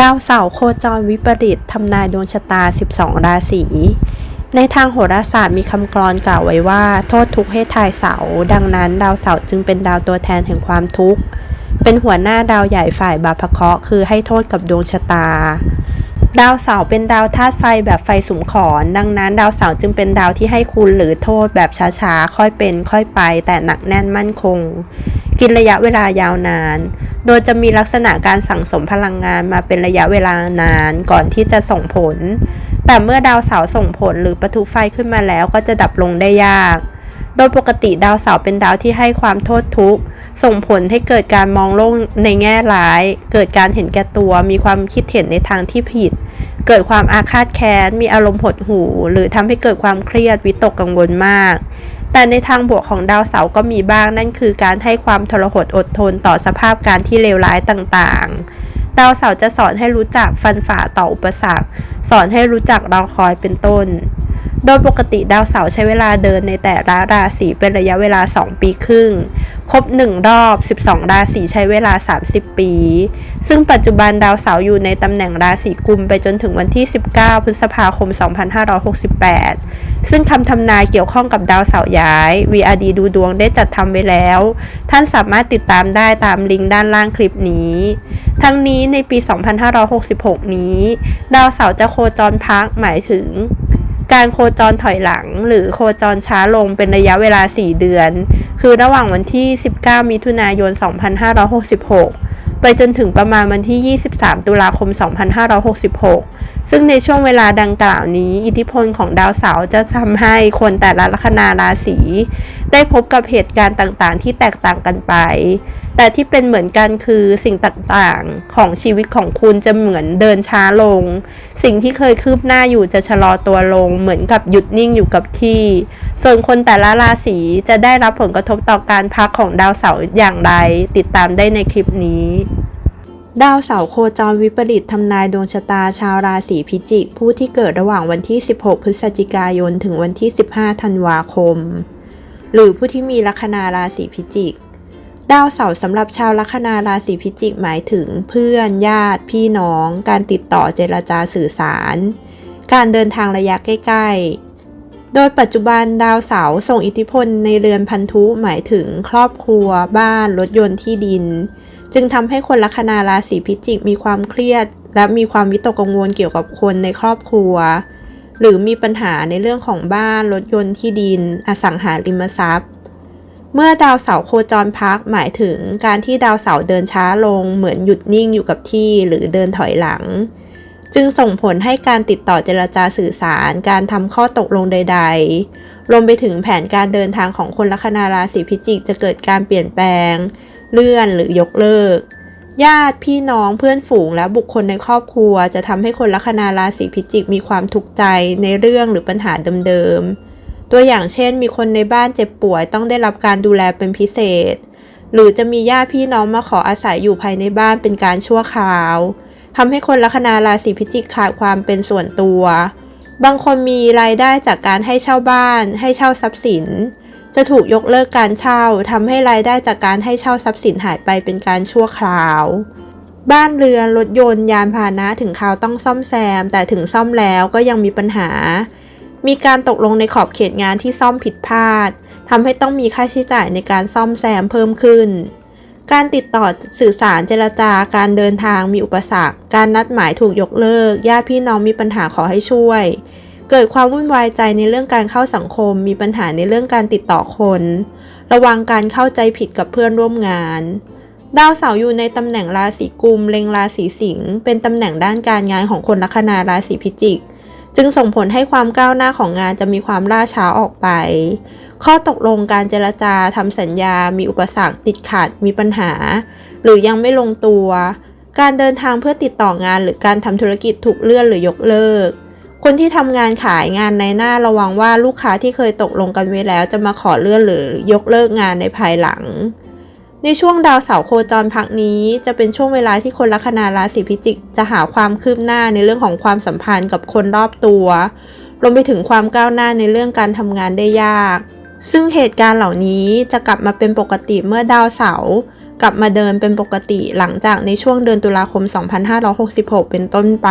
ดาวเสาร์โคจรวิปริตทำนายดวงชะตา 12 ราศี ในทางโหราศาสตร์มีคำกลอนกล่าวไว้ว่า โทษทุกข์ให้ทายเสา ดังนั้นดาวเสาร์จึงเป็นดาวตัวแทนแห่งความทุกข์ เป็นหัวหน้าดาวใหญ่ฝ่ายบาปเคราะห์คือให้โทษกับดวงชะตา ดาวเสาร์เป็นดาวธาตุไฟแบบไฟสุมขอน ดังนั้นดาวเสาร์จึงเป็นดาวที่ให้คุณหรือโทษแบบช้าๆ ค่อยเป็น ค่อยไป แต่หนักแน่นมั่นคง กินระยะเวลายาวนาน โดยจะมีลักษณะการสั่งสมพลังงานมาเป็นระยะเวลานานก่อนที่จะส่งผล แต่เมื่อดาวเสาร์ส่งผลหรือประทุไฟขึ้นมาแล้วก็จะดับลงได้ยาก โดยปกติดาวเสาร์เป็นดาวที่ให้ความโทษทุกข์ ส่งผลให้เกิดการมองโลกในแง่ร้าย เกิดการเห็นแก่ตัว มีความคิดเห็นในทางที่ผิด เกิดความอาฆาตแค้น มีอารมณ์หดหู่ หรือทำให้เกิดความเครียดวิตกกังวลมาก แต่ในทางบวกของดาวเสาร์ก็มีบ้างนั่นคือการให้ความทรหดอดทนต่อสภาพการที่เลวร้ายต่างๆ ดาวเสาร์จะสอนให้รู้จักฟันฝ่าต่ออุปสรรค สอนให้รู้จักรอคอยเป็นต้น โดยปกติดาวเสาร์ใช้เวลาเดินในแต่ละราศีเป็นระยะเวลา 2 ปีครึ่ง ครบ 1 รอบ 12 ราศีใช้เวลา 30 ปี ซึ่งปัจจุบันดาวเสาร์อยู่ในตำแหน่งราศีกุมไปจนถึงวันที่ 19 พฤษภาคม 2568 ซึ่งคำทำนายเกี่ยวข้องกับดาวเสาร์ย้าย VRD ดูดวงได้จัดทำไว้แล้ว ท่านสามารถติดตามได้ตามลิงก์ด้านล่างคลิปนี้ ทั้งนี้ในปี 2566 นี้ ดาวเสาร์จะโคจรพักหมายถึง การโคจรถอยหลังหรือโคจรช้าลงเป็นระยะเวลา 4 เดือน คือระหว่างวันที่ 19 มิถุนายน 2566 ไปจนถึงประมาณวันที่ 23 ตุลาคม 2566 ซึ่งในช่วงเวลาดังกล่าวนี้ อิทธิพลของดาวเสาร์จะทำให้คนแต่ละลัคนาราศีได้พบกับเหตุการณ์ต่างๆ ที่แตกต่างกันไป แต่ที่เป็นเหมือนกันคือสิ่งต่างๆ ของชีวิตของคุณจะเหมือนเดินช้าลง สิ่งที่เคยคืบหน้าอยู่จะชะลอตัวลง เหมือนกับหยุดนิ่งอยู่กับที่ ส่วนคนแต่ละราศีจะได้รับผลกระทบต่อการพักของดาวเสาร์อย่างไร ติดตามได้ในคลิปนี้ดาวเสาร์โคจรวิปริตทำนายดวงชะตาชาวราศีพิจิก ผู้ที่เกิดระหว่างวันที่ 16 พฤศจิกายน ถึงวันที่ 15 ธันวาคม หรือผู้ที่มีลัคนาราศีพิจิก ดาวเสาร์สำหรับชาวลัคนาราศีพิจิกหมายถึง เพื่อนญาติ พี่น้อง การติดต่อเจรจาสื่อสาร การเดินทางระยะใกล้ ๆ โดยปัจจุบันดาวเสาร์ส่งอิทธิพลในเรือนพันธุหมายถึงครอบครัว บ้าน รถยนต์ที่ดิน จึงทำให้คนลัคนาราศีพิจิกมีความเครียด และมีความวิตกกังวลเกี่ยวกับคนในครอบครัว หรือมีปัญหาในเรื่องของบ้าน รถยนต์ที่ดิน อสังหาริมทรัพย์ เมื่อดาวเสาร์โคจรพักหมายถึงการที่ดาวเสาร์เดินช้าลงเหมือนหยุดนิ่งอยู่กับที่หรือเดินถอยหลัง จึงส่งผลให้การติดต่อเจรจาสื่อสาร การทำข้อตกลงใด ๆ รวมไปถึงแผนการเดินทางของคนลัคนาราศีพิจิกจะเกิดการเปลี่ยนแปลง เลื่อนหรือยกเลิก ญาติพี่น้องเพื่อนฝูงและบุคคลในครอบครัว จะทำให้คนลัคนาราศีพิจิกมีความทุกข์ใจในเรื่องหรือปัญหาเดิมๆ ตัวอย่างเช่น มีคนในบ้านเจ็บป่วยต้องได้รับการดูแลเป็นพิเศษ หรือจะมีญาติพี่น้องมาขออาศัยอยู่ภายในบ้านเป็นการชั่วคราวทำให้คนลัคนาราศีพิจิกขาดความเป็นส่วนตัว บางคนมีรายได้จากการให้เช่าบ้าน ให้เช่าทรัพย์สิน จะถูกยกเลิกการเช่าทำให้รายได้จากการให้เช่าทรัพย์สินหายไปเป็นการชั่วคราวบ้านเรือนรถยนต์ยานพาหนะถึงคราวต้องซ่อมแซม แต่ถึงซ่อมแล้วก็ยังมีปัญหา มีการตกลงในขอบเขตงานที่ซ่อมผิดพลาดทำให้ต้องมีค่าใช้จ่ายในการซ่อมแซมเพิ่มขึ้น การติดต่อสื่อสารเจรจาการเดินทางมีอุปสรรค การนัดหมายถูกยกเลิก ญาติพี่น้องมีปัญหาขอให้ช่วย เกิดความวุ่นวายใจในเรื่องการเข้าสังคม มีปัญหาในเรื่องการติดต่อคน ระวังการเข้าใจผิดกับเพื่อนร่วมงานดาวเสาร์อยู่ในตำแหน่งราศีกุมเล็งราศีสิงห์เป็นตำแหน่งด้านการงานของคนลัคนาราศีพิจิก จึงส่งผลให้ความก้าวหน้าของงานจะมีความล่าช้าออกไป ข้อตกลงการเจรจาทำสัญญา มีอุปสรรคติดขัด มีปัญหา หรือยังไม่ลงตัว การเดินทางเพื่อติดต่องานหรือการทำธุรกิจถูกเลื่อนหรือยกเลิก คนที่ทำงานขายงานในหน้าระวังว่าลูกค้าที่เคยตกลงกันไว้แล้วจะมาขอเลื่อนหรือยกเลิกงานในภายหลัง ในช่วงดาวเสาร์โคจรพักนี้จะเป็นช่วงเวลาที่คนลัคนาราศีพิจิก จะหาความคืบหน้าในเรื่องของความสัมพันธ์กับคนรอบตัวรวมไปถึงความก้าวหน้าในเรื่องการทำงานได้ยาก ซึ่งเหตุการณ์เหล่านี้จะกลับมาเป็นปกติเมื่อดาวเสาร์กลับมาเดินเป็นปกติหลังจากในช่วงเดือนตุลาคม 2566 เป็นต้นไป